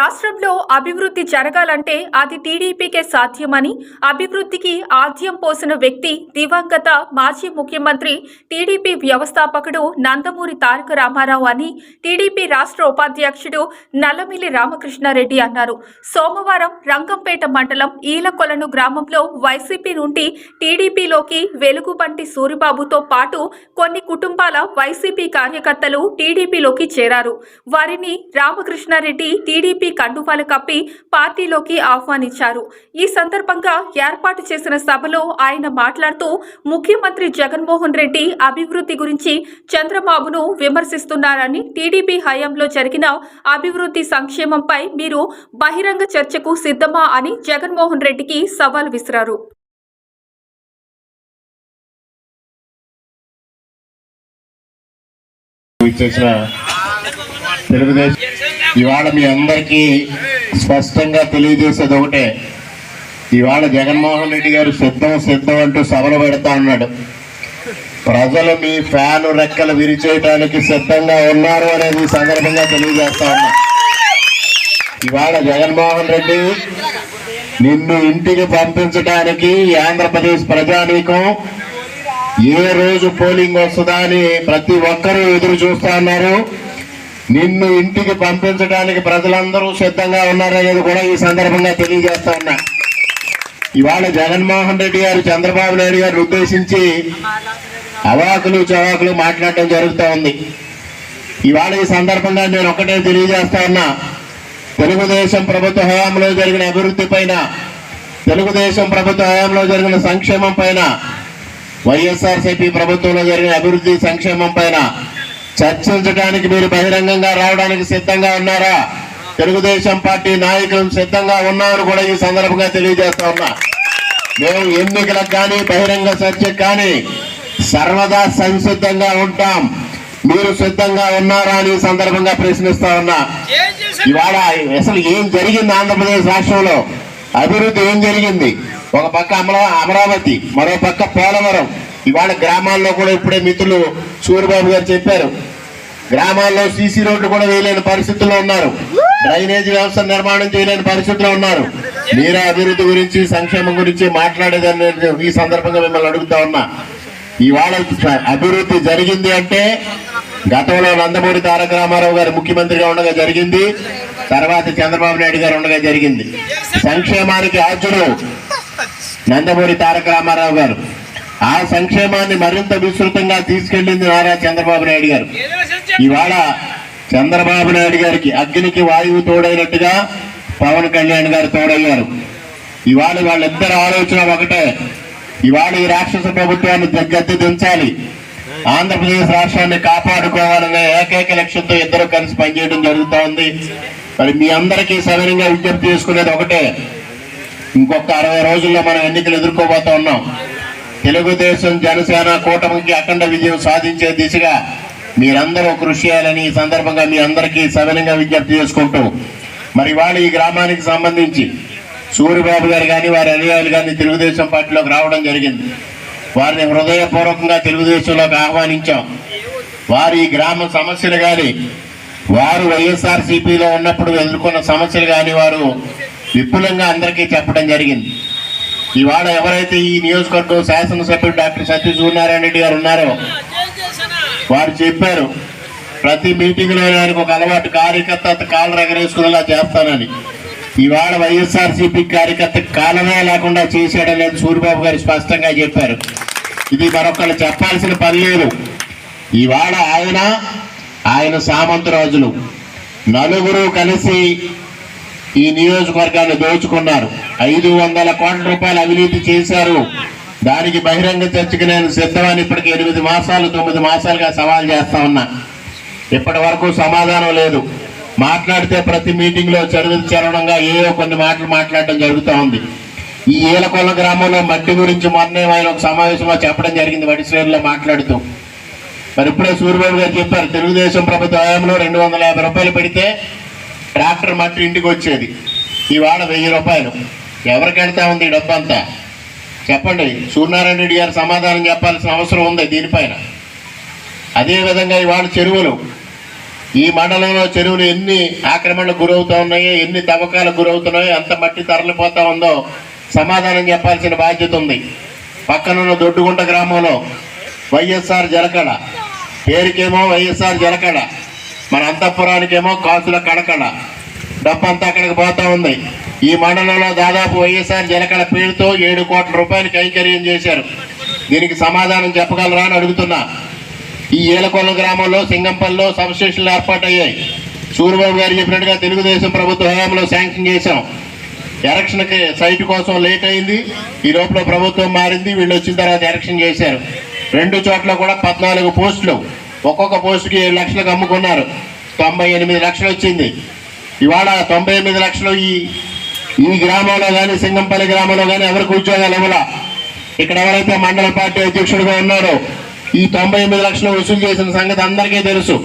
రాష్ట్రంలో అభివృద్ధి జరగాలంటే అది టీడీపీకే సాధ్యమని అభివృద్ధికి ఆద్యం పోసిన వ్యక్తి దివంగత మాజీ ముఖ్యమంత్రి టీడీపీ వ్యవస్థాపకుడు నందమూరి తారక రామారావు అని టీడీపీ రాష్ట్ర ఉపాధ్యక్షుడు నల్లమిల్లి రామకృష్ణారెడ్డి అన్నారు. సోమవారం రంగంపేట మండలం ఈలకొలను గ్రామంలో వైసీపీ నుండి టీడీపీలోకి వెలుగుబంటి సూరిబాబుతో పాటు కొన్ని కుటుంబాల వైసీపీ కార్యకర్తలు టీడీపీలోకి చేరారు. వారిని రామకృష్ణారెడ్డి టీడీపీ కండువాలు కప్పి పార్టీలోకి ఆహ్వానించారు. ఈ సందర్భంగా ఏర్పాటు చేసిన సభలో ఆయన మాట్లాడుతూ ముఖ్యమంత్రి జగన్మోహన్ రెడ్డి అభివృద్ధి గురించి చంద్రబాబును విమర్శిస్తున్నారని టీడీపీ హయాంలో జరిగిన అభివృద్ధి సంక్షేమంపై మీరు బహిరంగ చర్చకు సిద్ధమా అని జగన్మోహన్ రెడ్డికి సవాల్ విసిరారు. తెలుగుదేశం ఇవాళ మీ అందరికీ స్పష్టంగా తెలియజేసేది ఒకటే. ఇవాళ జగన్మోహన్ రెడ్డి గారు సిద్ధం సిద్ధం అంటూ సభలు పెడతా ఉన్నాడు. ప్రజలు మీ ఫ్యాను రెక్కలు విరిచేయటానికి సిద్ధంగా ఉన్నారు అనేది సందర్భంగా తెలియజేస్తా ఉన్నా. ఇవాళ జగన్మోహన్ రెడ్డి నిన్ను ఇంటికి పంపించడానికి ఆంధ్రప్రదేశ్ ప్రజానీకం ఏ రోజు పోలింగ్ వస్తుందా అని ప్రతి ఒక్కరూ ఎదురు చూస్తా ఉన్నారు. నిన్ను ఇంటికి పంపించడానికి ప్రజలందరూ సిద్ధంగా ఉన్నారనేది కూడా ఈ సందర్భంగా తెలియజేస్తా ఉన్నా. ఇవాళ జగన్మోహన్ రెడ్డి గారు చంద్రబాబు నాయుడు గారిని ఉద్దేశించి అవాకులు చవాకులు మాట్లాడటం జరుగుతూ ఉంది. ఇవాళ ఈ సందర్భంగా నేను ఒకటే తెలియజేస్తా ఉన్నా. తెలుగుదేశం ప్రభుత్వ హయాంలో జరిగిన అభివృద్ధి పైన తెలుగుదేశం ప్రభుత్వ హయాంలో జరిగిన సంక్షేమం పైన వైఎస్ఆర్సీపీ ప్రభుత్వంలో జరిగిన అభివృద్ధి సంక్షేమం పైన చర్చించడానికి మీరు బహిరంగంగా రావడానికి సిద్ధంగా ఉన్నారా? తెలుగుదేశం పార్టీ నాయకులు సిద్ధంగా ఉన్నారని కూడా ఈ సందర్భంగా తెలియజేస్తా ఉన్నా. మేము ఎన్నికలకు కానీ బహిరంగ చర్చకు కానీ సర్వదా సంసిద్ధంగా ఉంటాం. మీరు సిద్ధంగా ఉన్నారా అని సందర్భంగా ప్రశ్నిస్తా ఉన్నా. ఇవాళ అసలు ఏం జరిగింది ఆంధ్రప్రదేశ్ రాష్ట్రంలో? అభివృద్ధి ఏం జరిగింది? ఒక పక్క అమరావతి మరో పక్క పోలవరం. ఇవాళ గ్రామాల్లో కూడా ఇప్పుడే మిత్రులు సూర్యబాబు గారు చెప్పారు. గ్రామాల్లో సీసీ రోడ్లు కూడా వేయలేని పరిస్థితుల్లో ఉన్నారు. డ్రైనేజ్ వ్యవస్థ నిర్మాణం చేయలేని పరిస్థితుల్లో ఉన్నారు. మీరే అభివృద్ధి గురించి సంక్షేమం గురించి మాట్లాడేదాన్ని ఈ సందర్భంగా మిమ్మల్ని అడుగుతా ఉన్నా. ఇవాళ అభివృద్ధి జరిగింది అంటే గతంలో నందమూరి తారక రామారావు గారు ముఖ్యమంత్రిగా ఉండగా జరిగింది. తర్వాత చంద్రబాబు నాయుడు గారు ఉండగా జరిగింది. సంక్షేమానికి ఆచుడు నందమూరి తారక రామారావు గారు. ఆ సంక్షేమాన్ని మరింత విస్తృతంగా తీసుకెళ్ళింది నారా చంద్రబాబు నాయుడు గారు. ఇవాళ చంద్రబాబు నాయుడు గారికి అగ్నికి వాయువు తోడైనట్టుగా పవన్ కళ్యాణ్ గారు తోడయ్యారు. ఇవాళ వాళ్ళిద్దరు ఆలోచన ఒకటే. ఇవాళ ఈ రాక్షస ప్రభుత్వాన్ని దగ్గర దించాలి. ఆంధ్రప్రదేశ్ రాష్ట్రాన్ని కాపాడుకోవాలనే ఏకైక లక్ష్యంతో ఇద్దరు కలిసి పనిచేయడం జరుగుతూ ఉంది మరి మీ అందరికీ సవినంగా విజ్ఞప్తి చేసుకునేది ఒకటే. ఇంకొక అరవై రోజుల్లో మనం ఎన్నికలు ఎదుర్కోబోతా ఉన్నాం. తెలుగుదేశం జనసేన కూటమికి అఖండ విజయం సాధించే దిశగా మీరందరూ కృషి చేయాలని ఈ సందర్భంగా మీ అందరికీ సవినంగా విజ్ఞప్తి చేసుకుంటూ మరి వాళ్ళు ఈ గ్రామానికి సంబంధించి సూర్యబాబు గారు కానీ వారి అనుయాయులు కానీ తెలుగుదేశం పార్టీలోకి రావడం జరిగింది. వారిని హృదయపూర్వకంగా తెలుగుదేశంలోకి ఆహ్వానించాం. వారి ఈ గ్రామ సమస్యలు కానీ వారు వైఎస్ఆర్సీపీలో ఉన్నప్పుడు ఎదుర్కొన్న సమస్యలు కానీ వారు విపులంగా అందరికీ చెప్పడం జరిగింది. ఇవాళ ఎవరైతే ఈ నియోజకవర్గం శాసనసభ్యుడు డాక్టర్ సత్య సూర్యనారాయణ రెడ్డి గారు ఉన్నారో వారు చెప్పారు ప్రతి మీటింగ్లో ఆయనకు ఒక అలవాటు కార్యకర్త కాలు రగరేసుకునేలా చేస్తానని. ఇవాళ వైఎస్ఆర్ సిపి కార్యకర్త కాలమే లేకుండా చేశాడనేది సూర్యబాబు గారు స్పష్టంగా చెప్పారు. ఇది మరొకళ్ళు చెప్పాల్సిన పని లేదు. ఇవాళ ఆయన ఆయన సామంతరాజులు. నలుగురు కలిసి ఈ నియోజకవర్గాన్ని దోచుకున్నారు. ఐదు వందల కోట్ల రూపాయలు అవినీతి చేశారు. దానికి బహిరంగ చర్చకు నేను సిద్ధమని ఇప్పటికి ఎనిమిది మాసాలు తొమ్మిది మాసాలుగా సవాల్ చేస్తా ఉన్నా. ఇప్పటి వరకు సమాధానం లేదు. మాట్లాడితే ప్రతి మీటింగ్లో లో చరవడంగా ఏవో కొన్ని మాటలు మాట్లాడడం జరుగుతూ ఉంది. ఈ ఏలకొల్ల గ్రామంలో మట్టి గురించి మొన్నే ఆయన ఒక సమావేశంలో చెప్పడం జరిగింది వడిశ్రేణిలో మాట్లాడుతూ. మరి ఇప్పుడే సూర్యబాబు గారు చెప్పారు తెలుగుదేశం ప్రభుత్వ హయాంలో రెండు వందల యాభై రూపాయలు పెడితే ట్రాక్టర్ మట్టి ఇంటికి వచ్చేది. ఇవాళ వెయ్యి రూపాయలు. ఎవరికి వెళ్తా ఉంది ఈ డబ్బు అంతా చెప్పండి. సూర్యనారాయణ రెడ్డి గారు సమాధానం చెప్పాల్సిన అవసరం ఉంది దీనిపైన. అదేవిధంగా ఇవాళ చెరువులు. ఈ మండలంలో చెరువులు ఎన్ని ఆక్రమణలకు గురవుతూ ఉన్నాయో ఎన్ని తవ్వకాలకు గురవుతున్నాయో ఎంత మట్టి తరలిపోతా ఉందో సమాధానం చెప్పాల్సిన బాధ్యత ఉంది. పక్కనున్న దొడ్డుగుంట గ్రామంలో వైఎస్ఆర్ జలకళ. పేరుకేమో వైఎస్ఆర్ జలకళ. మన అంతఃపురానికేమో కాసుల కడకడ డబ్బంతా అక్కడికి పోతా ఉంది. ఈ మండలంలో దాదాపు వైఎస్ఆర్ జనకళ పేరుతో ఏడు కోట్ల రూపాయలు కైంకర్యం చేశారు. దీనికి సమాధానం చెప్పగలరా అని అడుగుతున్నా. ఈ ఏలకొల్ల గ్రామంలో సింగంపల్లిలో సబ్స్టేషన్లు ఏర్పాటయ్యాయి. సూర్యబాబు గారు చెప్పినట్టుగా తెలుగుదేశం ప్రభుత్వ హయాంలో శాంక్షన్ చేశాం. ఎలక్షన్కి సైట్ కోసం లేట్ అయింది. ఈ లోపల ప్రభుత్వం మారింది. వీళ్ళు వచ్చిన తర్వాత ఎలక్షన్ చేశారు. రెండు చోట్ల కూడా పద్నాలుగు పోస్టులు. ఒక్కొక్క పోస్టుకి ఏడు లక్షలకు అమ్ముకున్నారు. తొంభై ఎనిమిది లక్షలు వచ్చింది. ఇవాళ తొంభై ఎనిమిది లక్షలు ఈ ఈ గ్రామంలో కానీ సింగంపల్లి గ్రామంలో కానీ ఎవరికి ఉద్యోగాలు ఇవ్వలా? ఇక్కడ ఎవరైతే మండల పార్టీ అధ్యక్షుడిగా ఉన్నారో ఈ తొంభై ఎనిమిది లక్షలు వసూలు చేసిన సంగతి అందరికీ తెలుసు.